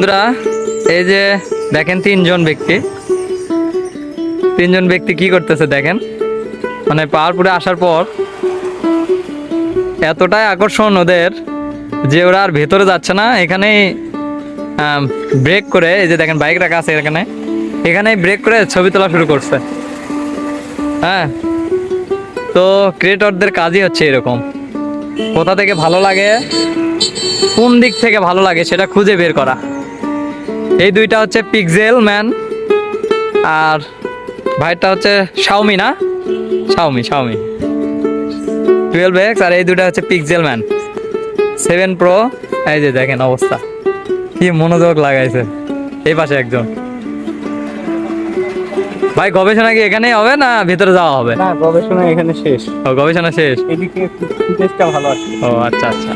বন্ধুরা, এই যে দেখেন তিনজন ব্যক্তি। তিনজন ব্যক্তি কি করতেছে দেখেন। মানে পাহাড়পুরে আসার পর এতটাই আকর্ষণ ওদের যে ওরা আর ভেতরে যাচ্ছে না। এখানেই ব্রেক করে, এই যে দেখেন বাইক রাখা আছে এখানে। এখানেই ব্রেক করে ছবি তোলা শুরু করছে। হ্যাঁ তো ক্রিয়েটরদের কাজই হচ্ছে এরকম। কোথা থেকে ভালো লাগে, কোন দিক থেকে ভালো লাগে সেটা খুঁজে বের করা। এই দুইটা হচ্ছে পিকজেল ম্যান আর ভাইটা হচ্ছে শাওমি না? শাওমি শাওমি টুয়েলভ এক্স আর এই দুটো হচ্ছে পিকজেল ম্যান সেভেন প্রো এই যে দেখেন অবস্থা। কি মনোযোগ লাগাইছে এই পাশে একজন। ভাই গবেষণা কি এখানেই হবে না ভিতরে যাওয়া হবে? না গবেষণা এখানে শেষ। ও গবেষণা শেষ। এদিকে ভালো আছে ও আচ্ছা আচ্ছা।